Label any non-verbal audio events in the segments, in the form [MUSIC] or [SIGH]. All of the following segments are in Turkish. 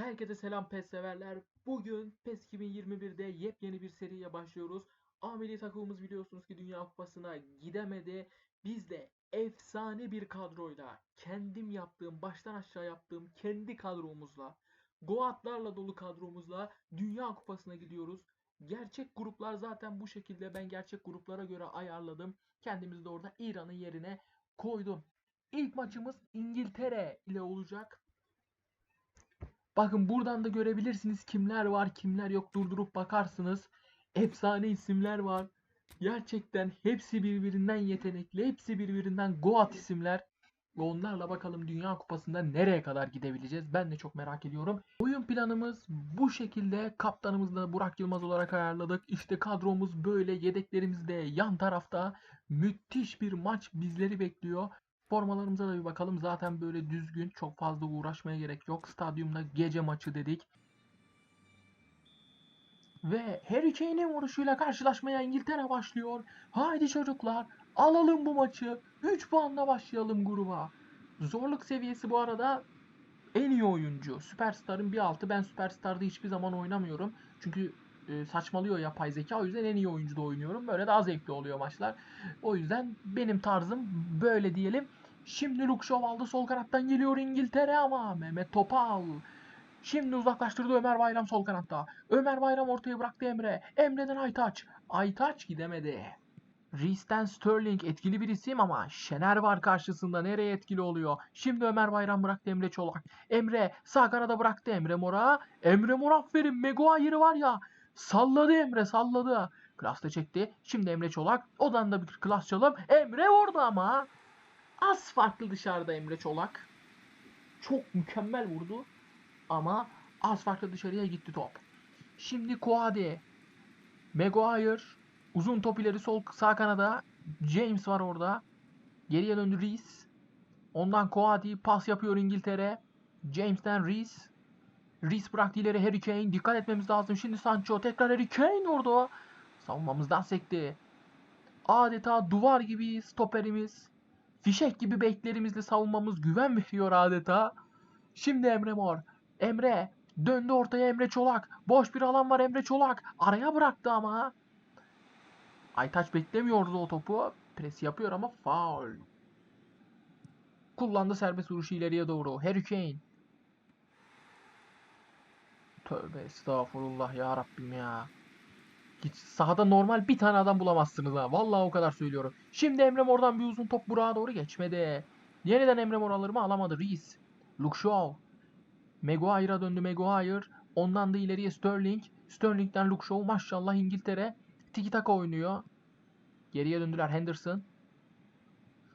Herkese selam PES severler. Bugün PES 2021'de yepyeni bir seriye başlıyoruz. A takımımız biliyorsunuz ki Dünya Kupası'na gidemedi. Biz de efsane bir kadroyla, kendim yaptığım, baştan aşağı yaptığım kendi kadromuzla, Goatlarla dolu kadromuzla Dünya Kupası'na gidiyoruz. Gerçek gruplar zaten bu şekilde. Ben gerçek gruplara göre ayarladım. Kendimizi de orada İran'ın yerine koydum. İlk maçımız İngiltere ile olacak. Bakın buradan da görebilirsiniz kimler var kimler yok durdurup bakarsınız. Efsane isimler var. Gerçekten hepsi birbirinden yetenekli, hepsi birbirinden Goat isimler. Ve onlarla bakalım Dünya Kupası'nda nereye kadar gidebileceğiz? Ben de çok merak ediyorum. Oyun planımız bu şekilde. Kaptanımızı da Burak Yılmaz olarak ayarladık. İşte kadromuz böyle. Yedeklerimiz de yan tarafta. Müthiş bir maç bizleri bekliyor. Formalarımıza da bir bakalım. Zaten böyle düzgün. Çok fazla uğraşmaya gerek yok. Stadyumda gece maçı dedik. Ve Harry Kane'in vuruşuyla karşılaşmaya İngiltere başlıyor. Haydi çocuklar alalım bu maçı. 3 puanla başlayalım gruba. Zorluk seviyesi bu arada en iyi oyuncu. Süperstar'ın bir altı. Ben Süperstar'da hiçbir zaman oynamıyorum. Çünkü e, saçmalıyor yapay zeka. O yüzden en iyi oyuncuda oynuyorum. Böyle daha zevkli oluyor maçlar. O yüzden benim tarzım böyle diyelim. Şimdi Luke Shaw aldı. Sol kanattan geliyor İngiltere ama Mehmet Topal. Şimdi uzaklaştırdı Ömer Bayram sol kanatta. Ömer Bayram ortaya bıraktı Emre. Emre'den Aytaç. Aytaç gidemedi. Reis'ten Sterling etkili bir isim ama Şener var karşısında. Nereye etkili oluyor? Şimdi Ömer Bayram bıraktı Emre Çolak. Emre sağ kanada bıraktı Emre Mor'a. Emre Mor aferin. Maguire'ı var ya. Salladı Emre salladı. Klasta çekti. Şimdi Emre Çolak. Odan da bir klas çalım. Emre orada ama. Az farklı dışarıda Emre Çolak. Çok mükemmel vurdu. Ama az farklı dışarıya gitti top. Şimdi Koade. Maguire. Uzun top ileri sol sağ kanada. James var orada. Geriye döndü Reis. Ondan Koadi pas yapıyor İngiltere. James'ten Reis. Reis bıraktı ileri Harry Kane. Dikkat etmemiz lazım. Şimdi Sancho tekrar Harry Kane orada. Savunmamızdan sekti. Adeta duvar gibi stoperimiz. Fişek gibi beklerimizle savunmamız güven veriyor adeta. Şimdi Emre Mor. Emre döndü ortaya Emre Çolak. Boş bir alan var Emre Çolak. Araya bıraktı ama. Aytaç beklemiyordu o topu. Pres yapıyor ama faul. Kullandı serbest vuruşu ileriye doğru. Harry Kane. Tövbe estağfurullah ya Rabbim ya. Hiç sahada normal bir tane adam bulamazsınız ha. Vallahi o kadar söylüyorum. Şimdi Emre Mor'dan bir uzun top Burak'a doğru geçmedi. Yeniden Emre Mor alır mı? Alamadı. Reis. Luke Shaw. Maguire'a döndü Maguire. Ondan da ileriye Sterling. Sterling'den Luke Shaw. Maşallah İngiltere. Tiki taka oynuyor. Geriye döndüler Henderson.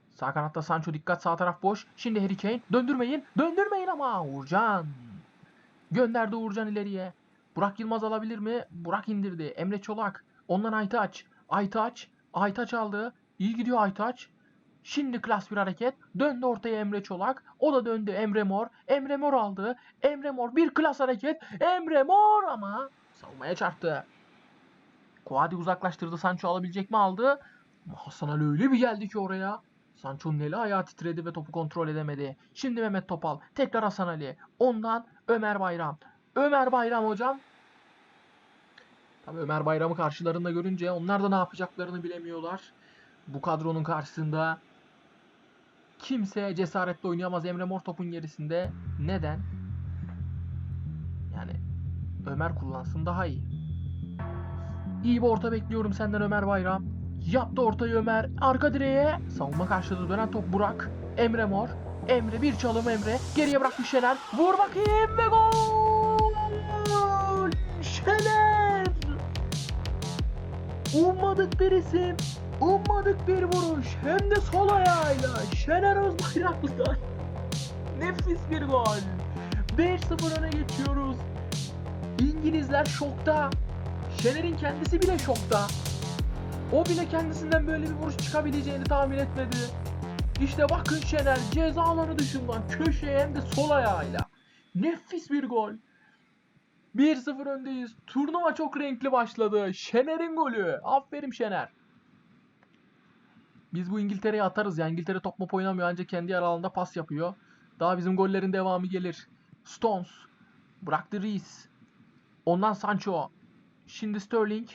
Sağ kanatta Sancho dikkat sağ taraf boş. Şimdi Harry Kane. Döndürmeyin. Döndürmeyin ama Uğurcan. Gönderdi Uğurcan ileriye. Burak Yılmaz alabilir mi? Burak indirdi. Emre Çolak. Ondan Aytaç. Aytaç. Aytaç aldı. İyi gidiyor Aytaç. Şimdi klas bir hareket. Döndü ortaya Emre Çolak. O da döndü Emre Mor. Emre Mor aldı. Emre Mor bir klas hareket. Emre Mor ama savunmaya çarptı. Kuadi uzaklaştırdı. Sancho alabilecek mi aldı. Hasan Ali öyle bir geldi ki oraya. Sancho'nun eli ayağı titredi ve topu kontrol edemedi. Şimdi Mehmet Topal. Tekrar Hasan Ali. Ondan Ömer Bayram. Ömer Bayram hocam. Tabii Ömer Bayram'ı karşılarında görünce onlar da ne yapacaklarını bilemiyorlar. Bu kadronun karşısında kimse cesaretle oynayamaz Emre Mor topun gerisinde. Neden? Yani Ömer kullansın daha iyi. İyi bir orta bekliyorum senden Ömer Bayram. Yaptı ortayı Ömer. Arka direğe. Savunma karşıladı dönen top Burak. Emre Mor. Emre bir çalım Emre. Geriye bırakmış Şener. Vur bakayım ve gol! Şener! Ummadık bir isim. Ummadık bir vuruş. Hem de sol ayağıyla. Şener Özbayraklı'dan. [LAUGHS] Nefis bir gol. 5-0 öne geçiyoruz. İngilizler şokta. Şener'in kendisi bile şokta. O bile kendisinden böyle bir vuruş çıkabileceğini tahmin etmedi. İşte bakın Şener ceza alanı dışından köşeye hem de sol ayağıyla. Nefis bir gol. 1-0 öndeyiz. Turnuva çok renkli başladı. Şener'in golü. Aferin Şener. Biz bu İngiltere'ye atarız ya. İngiltere top mop oynamıyor ancak kendi yer alanında pas yapıyor. Daha bizim gollerin devamı gelir. Stones. Bıraktı Reis. Ondan Sancho. Şimdi Sterling.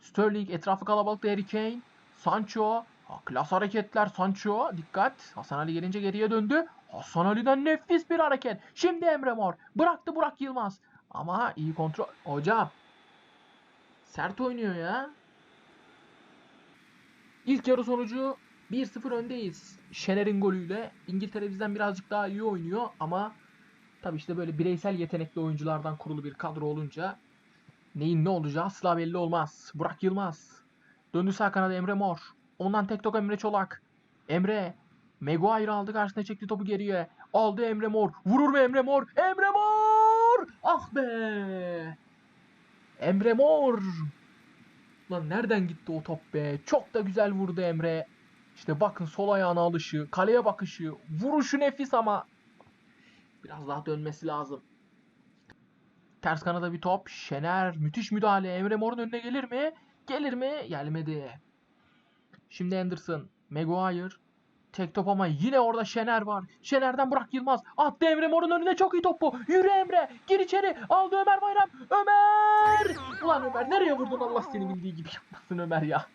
Sterling etrafı kalabalıkta Harry Kane. Sancho. Ha, klas hareketler Sancho. Dikkat. Hasan Ali gelince geriye döndü. Hasan Ali'den nefis bir hareket. Şimdi Emre Mor. Bıraktı Burak Yılmaz. Ama iyi kontrol. Hocam. Sert oynuyor ya. İlk yarı sonucu 1-0 öndeyiz. Şener'in golüyle. İngiltere bizden birazcık daha iyi oynuyor ama tabii işte böyle bireysel yetenekli oyunculardan kurulu bir kadro olunca neyin ne olacağı asla belli olmaz. Burak Yılmaz. Döndü sağ kanada Emre Mor. Ondan tek tok Emre Çolak. Emre. Maguire aldı karşısına çekti topu geriye. Aldı Emre Mor. Vurur mu Emre Mor? Emre Mor! Ah be! Emre Mor! Lan nereden gitti o top be? Çok da güzel vurdu Emre. İşte bakın sol ayağına alışı, kaleye bakışı, vuruşu nefis ama biraz daha dönmesi lazım. Ters kanada bir top. Şener müthiş müdahale. Emre Mor'un önüne gelir mi? Gelir mi? Gelmedi. Şimdi Anderson. Maguire. Tek top ama yine orada Şener var. Şener'den Burak Yılmaz. Attı Emre Mor'un önüne çok iyi topu. Yürü Emre. Gir içeri. Aldı Ömer Bayram. Ömer! Ulan Ömer nereye vurdun Allah seni bildiği gibi yapmasın Ömer ya.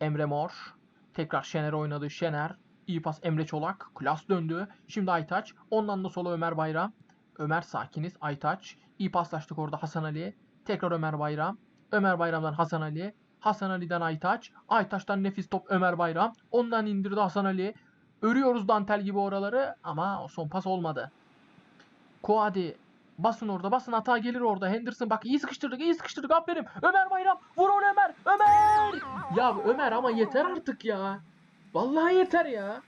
Emre Mor. Tekrar Şener oynadı. Şener. İyi pas Emre Çolak. Klas döndü. Şimdi Aytaç. Ondan da sola Ömer Bayram. Ömer sakiniz. Aytaç. İyi paslaştık orada Hasan Ali. Tekrar Ömer Bayram. Ömer Bayram'dan Hasan Ali. Hasan Ali'den Aytaç. Aytaç'tan nefis top Ömer Bayram. Ondan indirdi Hasan Ali. Örüyoruz dantel gibi oraları ama son pas olmadı. Koadi basın orada basın hata gelir orada. Henderson bak iyi sıkıştırdık iyi sıkıştırdık aferin. Ömer Bayram vur onu Ömer. Ömer! Ya Ömer ama yeter artık ya. Vallahi yeter ya.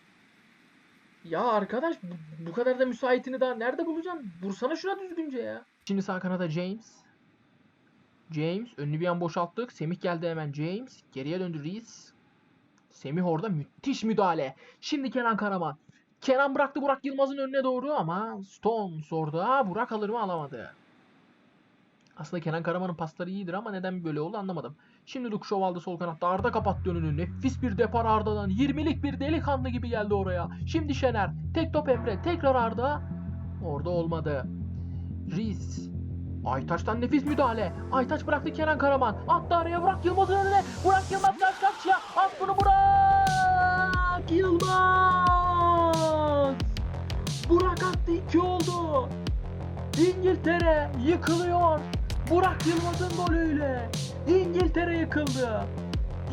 Ya arkadaş bu, bu kadar da müsaitini daha nerede bulacaksın? Vursana şuna düzgünce ya. Şimdi sağ kanada James. James önünü bir an boşalttık. Semih geldi hemen James. Geriye döndü Reis. Semih orada müthiş müdahale. Şimdi Kenan Karaman. Kenan bıraktı Burak Yılmaz'ın önüne doğru ama Stones orada. Burak alır mı alamadı. Aslında Kenan Karaman'ın pasları iyidir ama neden böyle oldu anlamadım. Şimdi Lukşov aldı sol kanatta. Arda kapattı önünü. Nefis bir depar Arda'dan. 20'lik bir delikanlı gibi geldi oraya. Şimdi Şener. Tek top Emre. Tekrar Arda. Orada olmadı. Reis. Aytaç'tan nefis müdahale. Aytaç bıraktı Kenan Karaman. Attı araya Burak Yılmaz'ın önüne. Burak Yılmaz kaç karşıya. At bunu Burak Yılmaz. Burak attı iki oldu. İngiltere yıkılıyor. Burak Yılmaz'ın golüyle. İngiltere yıkıldı.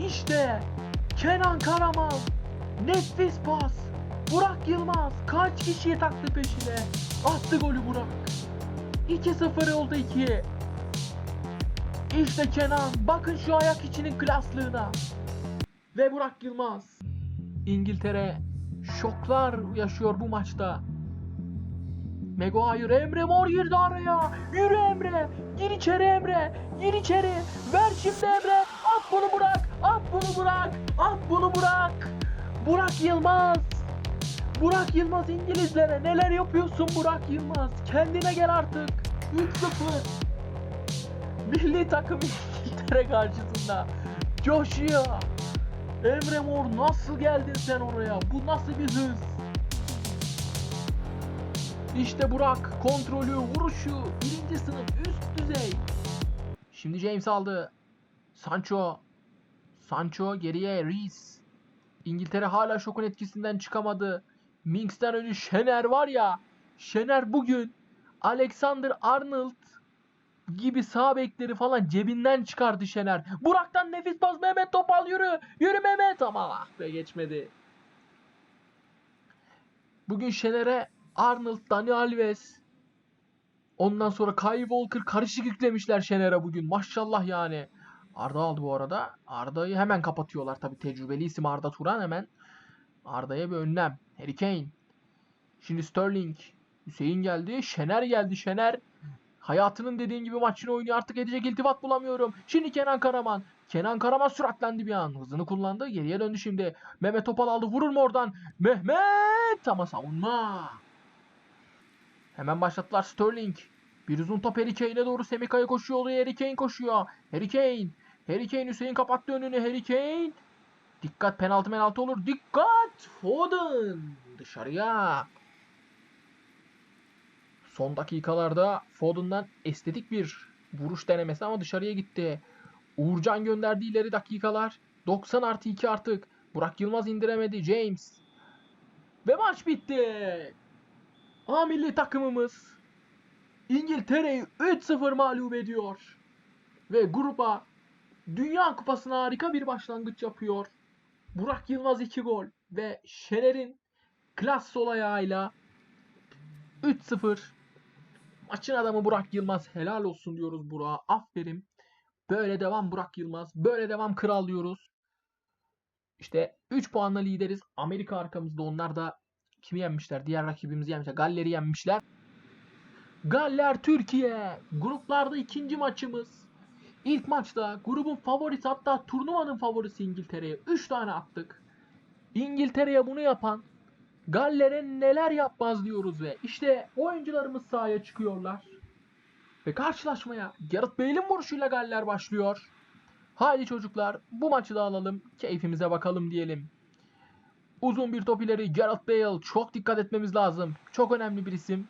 İşte Kenan Karaman. Nefis pas. Burak Yılmaz kaç kişiyi taktı peşine. Attı golü Burak. 2-0 oldu 2. İşte Kenan. Bakın şu ayak içinin klaslığına. Ve Burak Yılmaz. İngiltere şoklar yaşıyor bu maçta. Maguire Emre Mor girdi araya. Yürü Emre. Gir içeri Emre. Gir içeri. Ver şimdi Emre. At bunu bırak. At bunu bırak. At bunu bırak. Burak Yılmaz. Burak Yılmaz İngilizlere neler yapıyorsun Burak Yılmaz? Kendine gel artık. 3-0. Milli takım [LAUGHS] İngiltere karşısında coşuyor. Emre Mor nasıl geldin sen oraya? Bu nasıl bir hız? İşte Burak kontrolü, vuruşu, birinci sınıf üst düzey. Şimdi James aldı. Sancho. Sancho geriye Reis. İngiltere hala şokun etkisinden çıkamadı. Minx'ten önce Şener var ya. Şener bugün Alexander Arnold gibi sağ bekleri falan cebinden çıkardı Şener. Burak'tan nefis pas Mehmet Topal yürü. Yürü Mehmet ama ah be geçmedi. Bugün Şener'e Arnold, Dani Alves ondan sonra Kyle Walker karışık yüklemişler Şener'e bugün. Maşallah yani. Arda aldı bu arada. Arda'yı hemen kapatıyorlar tabii tecrübeli isim Arda Turan hemen. Arda'ya bir önlem. Harry Kane. Şimdi Sterling. Hüseyin geldi. Şener geldi. Şener. Hayatının dediğin gibi maçını oynuyor. Artık edecek iltifat bulamıyorum. Şimdi Kenan Karaman. Kenan Karaman süratlendi bir an. Hızını kullandı. Geriye döndü şimdi. Mehmet Topal aldı. Vurur mu oradan? Mehmet ama savunma. Hemen başlattılar Sterling. Bir uzun top Harry Kane'e doğru Semika'ya koşuyor oluyor. Harry Kane koşuyor. Harry Kane. Harry Kane Hüseyin kapattı önünü. Harry Kane. Dikkat penaltı penaltı olur. Dikkat. Foden. Dışarıya. Son dakikalarda Foden'dan estetik bir vuruş denemesi ama dışarıya gitti. Uğurcan gönderdi ileri dakikalar. 90 artı 2 artık. Burak Yılmaz indiremedi. James. Ve maç bitti. A milli takımımız İngiltere'yi 3-0 mağlup ediyor. Ve gruba Dünya Kupası'na harika bir başlangıç yapıyor. Burak Yılmaz 2 gol ve Şener'in klas sol ayağıyla 3-0 maçın adamı Burak Yılmaz helal olsun diyoruz Burak'a. Aferin. Böyle devam Burak Yılmaz. Böyle devam kral diyoruz. İşte 3 puanla lideriz. Amerika arkamızda. Onlar da kimi yenmişler? Diğer rakibimizi yenmişler. Galler'i yenmişler. Galler Türkiye. Gruplarda ikinci maçımız. İlk maçta grubun favorisi hatta turnuvanın favorisi İngiltere'ye 3 tane attık. İngiltere'ye bunu yapan Galler'e neler yapmaz diyoruz ve işte oyuncularımız sahaya çıkıyorlar. Ve karşılaşmaya Gareth Bale'in vuruşuyla Galler başlıyor. Haydi çocuklar bu maçı da alalım. Keyfimize bakalım diyelim. Uzun bir top ileri Gareth Bale. Çok dikkat etmemiz lazım. Çok önemli bir isim.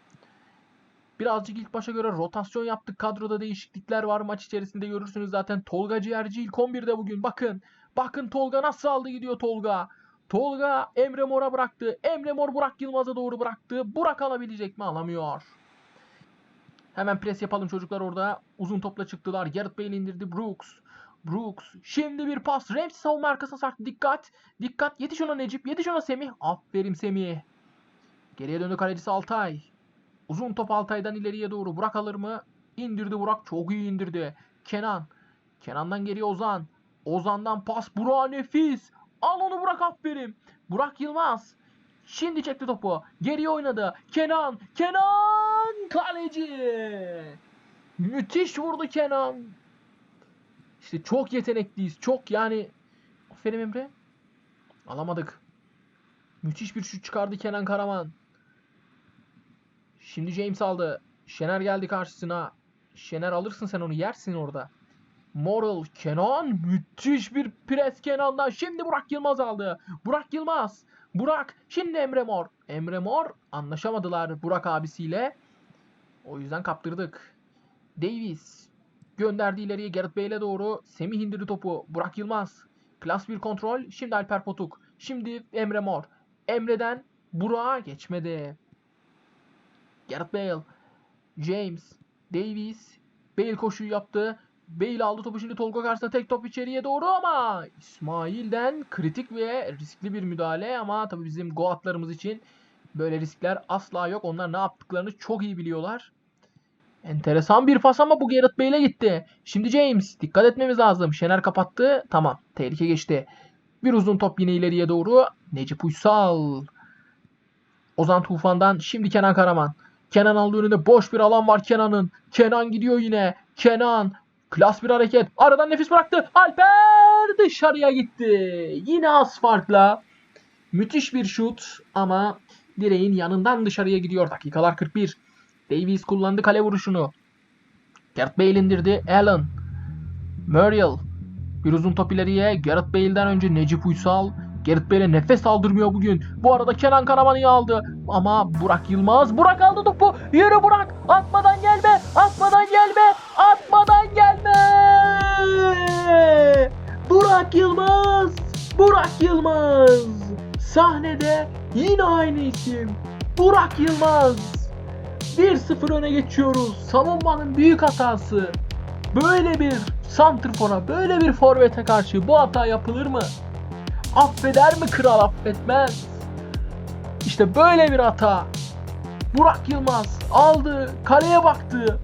Birazcık ilk başa göre rotasyon yaptık. Kadroda değişiklikler var maç içerisinde görürsünüz zaten. Tolga Ciğerci ilk 11'de bugün. Bakın. Bakın Tolga nasıl aldı gidiyor Tolga. Tolga Emre Mor'a bıraktı. Emre Mor Burak Yılmaz'a doğru bıraktı. Burak alabilecek mi? Alamıyor. Hemen pres yapalım çocuklar orada. Uzun topla çıktılar. Gareth Bale indirdi. Brooks. Brooks. Şimdi bir pas. Ramsey savunma arkasına sarktı. Dikkat. Dikkat. Yetiş ona Necip. Yetiş ona Semih. Aferin Semih. Geriye döndü kalecisi Altay. Uzun top Altay'dan ileriye doğru. Burak alır mı? İndirdi Burak. Çok iyi indirdi. Kenan. Kenan'dan geriye Ozan. Ozan'dan pas. Burak nefis. Al onu Burak aferin. Burak Yılmaz. Şimdi çekti topu. Geriye oynadı. Kenan. Kenan. Kaleci. Müthiş vurdu Kenan. İşte çok yetenekliyiz. Çok yani. Aferin Emre. Alamadık. Müthiş bir şut çıkardı Kenan Karaman. Şimdi James aldı. Şener geldi karşısına. Şener alırsın sen onu yersin orada. Moral Kenan müthiş bir pres Kenan'dan. Şimdi Burak Yılmaz aldı. Burak Yılmaz. Burak şimdi Emre Mor. Emre Mor anlaşamadılar Burak abisiyle. O yüzden kaptırdık. Davis gönderdi ileriye Gareth Bale'e doğru. Semih indirdi topu. Burak Yılmaz. Klas bir kontrol. Şimdi Alper Potuk. Şimdi Emre Mor. Emre'den Burak'a geçmedi. Gareth Bale. James. Davis. Bale koşuyu yaptı. Bale aldı topu şimdi Tolga karşısında tek top içeriye doğru ama İsmail'den kritik ve riskli bir müdahale ama tabii bizim Goatlarımız için böyle riskler asla yok. Onlar ne yaptıklarını çok iyi biliyorlar. Enteresan bir pas ama bu Gareth Bale'e gitti. Şimdi James dikkat etmemiz lazım. Şener kapattı. Tamam tehlike geçti. Bir uzun top yine ileriye doğru. Necip Uysal. Ozan Tufan'dan şimdi Kenan Karaman. Kenan aldı önünde boş bir alan var Kenan'ın. Kenan gidiyor yine. Kenan Klas bir hareket. Aradan nefis bıraktı. Alper dışarıya gitti. Yine az farkla. Müthiş bir şut ama direğin yanından dışarıya gidiyor. Dakikalar 41. Davies kullandı kale vuruşunu. Gareth Bale indirdi. Allen. Muriel. Bir uzun top ileriye. Gareth Bale'den önce Necip Uysal. Gareth Bale'e nefes aldırmıyor bugün. Bu arada Kenan Karaman'ı aldı. Ama Burak Yılmaz. Burak aldı topu. Yürü Burak. Atmadan gelme. Atmadan gelme. Atmadan gelme. Burak Yılmaz. Burak Yılmaz. Sahnede yine aynı isim. Burak Yılmaz. 1-0 öne geçiyoruz. Savunmanın büyük hatası. Böyle bir santrfora, böyle bir forvete karşı bu hata yapılır mı? Affeder mi kral affetmez. İşte böyle bir hata. Burak Yılmaz aldı, kaleye baktı.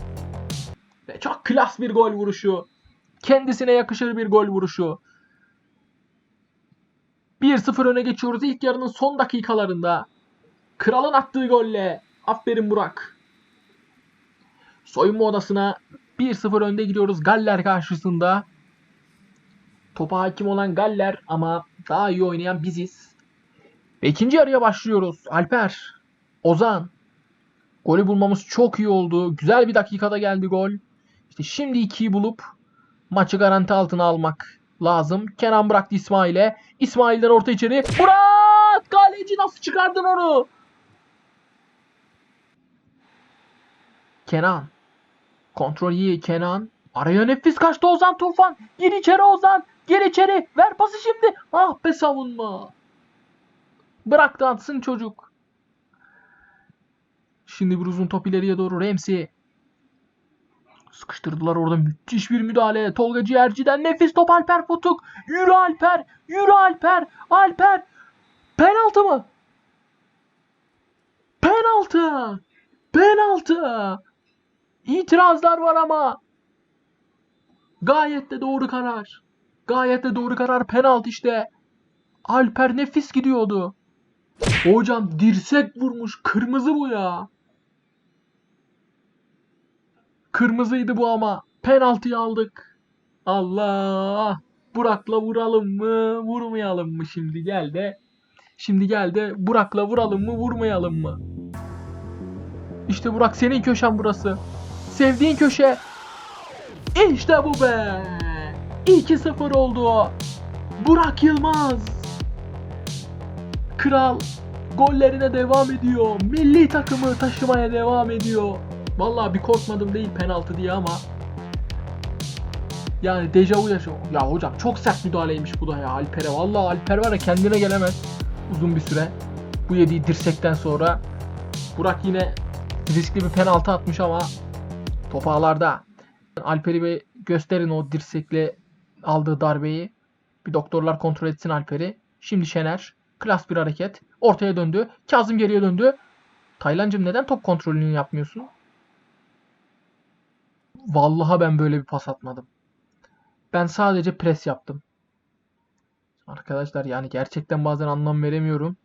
Ve çok klas bir gol vuruşu. Kendisine yakışır bir gol vuruşu. 1-0 öne geçiyoruz ilk yarının son dakikalarında. Kralın attığı golle. Aferin Burak. Soyunma odasına 1-0 önde gidiyoruz Galler karşısında. Topa hakim olan Galler ama daha iyi oynayan biziz. Ve ikinci yarıya başlıyoruz. Alper, Ozan. Golü bulmamız çok iyi oldu. Güzel bir dakikada geldi gol. İşte şimdi 2'yi bulup maçı garanti altına almak lazım. Kenan bıraktı İsmail'e. İsmail'den orta içeri. Murat! Kaleci nasıl çıkardın onu? Kenan. Kontrol iyi Kenan. Araya nefis kaçtı Ozan Tufan. Gir içeri Ozan. Gir içeri. Ver pası şimdi. Ah be savunma. Bırak da çocuk. Şimdi bir uzun top ileriye doğru Remzi. Sıkıştırdılar orada müthiş bir müdahale. Tolga Ciğerci'den nefis top Alper Futuk. Yürü Alper. Yürü Alper. Alper. Penaltı mı? Penaltı. Penaltı. İtirazlar var ama. Gayet de doğru karar. Gayet de doğru karar. Penaltı işte. Alper nefis gidiyordu. Hocam dirsek vurmuş. Kırmızı bu ya. Kırmızıydı bu ama. Penaltıyı aldık. Allah. Burak'la vuralım mı? Vurmayalım mı şimdi gel de. Şimdi gel de Burak'la vuralım mı? Vurmayalım mı? İşte Burak senin köşen burası. Sevdiğin köşe. İşte bu be. 2-0 oldu. Burak Yılmaz. Kral gollerine devam ediyor. Milli takımı taşımaya devam ediyor. Vallahi bir korkmadım değil penaltı diye ama yani dejavu yaşam. Ya hocam çok sert müdahaleymiş bu da ya Alper'e. Vallahi Alper var ya kendine gelemez uzun bir süre. Bu yediği dirsekten sonra Burak yine riskli bir penaltı atmış ama top ağlarda. Alper'i bir gösterin o dirsekle aldığı darbeyi. Bir doktorlar kontrol etsin Alper'i. Şimdi Şener. Klas bir hareket. Ortaya döndü. Kazım geriye döndü. Taylancım neden top kontrolünü yapmıyorsun? Vallahi ben böyle bir pas atmadım. Ben sadece pres yaptım. Arkadaşlar yani gerçekten bazen anlam veremiyorum.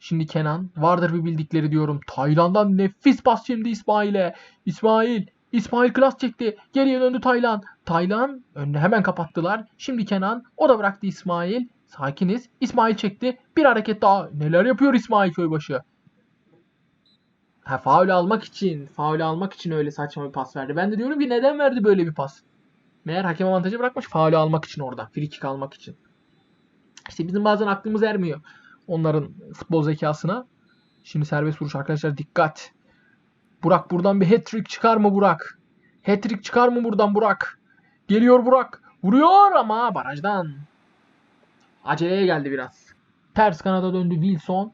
Şimdi Kenan. Vardır bir bildikleri diyorum. Taylan'dan nefis pas şimdi İsmail'e. İsmail. İsmail klas çekti. Geriye döndü Taylan. Taylan önünü hemen kapattılar. Şimdi Kenan. O da bıraktı İsmail. Sakiniz. İsmail çekti. Bir hareket daha. Neler yapıyor İsmail Köybaşı? Ha faul almak için. Faul almak için öyle saçma bir pas verdi. Ben de diyorum ki neden verdi böyle bir pas? Meğer hakem avantajı bırakmış faulü almak için orada. Free kick almak için. İşte bizim bazen aklımız ermiyor. Onların futbol zekasına. Şimdi serbest vuruş arkadaşlar dikkat. Burak buradan bir hat-trick çıkar mı Burak? Hat-trick çıkar mı buradan Burak? Geliyor Burak. Vuruyor ama barajdan. Aceleye geldi biraz. Ters kanada döndü Wilson.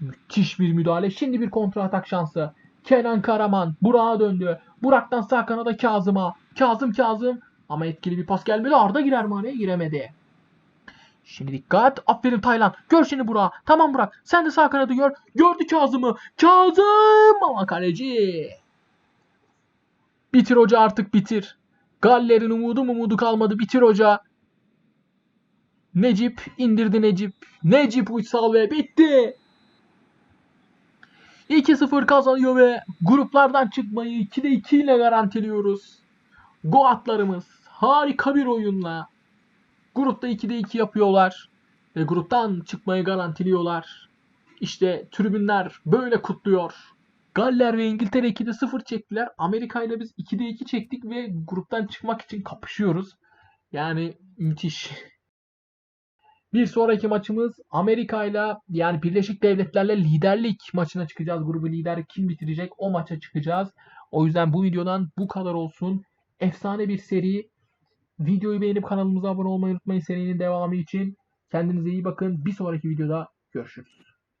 Müthiş bir müdahale. Şimdi bir kontra atak şansı. Kenan Karaman Burak'a döndü. Burak'tan sağ kanada Kazım'a. Kazım Kazım. Ama etkili bir pas gelmedi. Arda girer mi araya? Giremedi. Şimdi dikkat. Aferin Taylan. Gör şimdi Burak. Tamam Burak. Sen de sağ kanadı gör. Gördü Kazım'ı. Kazım ama kaleci. Bitir hoca artık bitir. Galler'in umudu umudu kalmadı. Bitir hoca. Necip indirdi Necip. Necip Uysal ve bitti. 2-0 kazanıyor ve gruplardan çıkmayı 2'de 2 ile garantiliyoruz. Goatlarımız harika bir oyunla grupta 2'de 2 yapıyorlar ve gruptan çıkmayı garantiliyorlar. İşte tribünler böyle kutluyor. Galler ve İngiltere 2'de 0 çektiler. Amerika ile biz 2'de 2 çektik ve gruptan çıkmak için kapışıyoruz. Yani müthiş. Bir sonraki maçımız Amerika ile yani Birleşik Devletler'le liderlik maçına çıkacağız. Grubu lider kim bitirecek o maça çıkacağız. O yüzden bu videodan bu kadar olsun. Efsane bir seri. Videoyu beğenip kanalımıza abone olmayı unutmayın serinin devamı için. Kendinize iyi bakın. Bir sonraki videoda görüşürüz.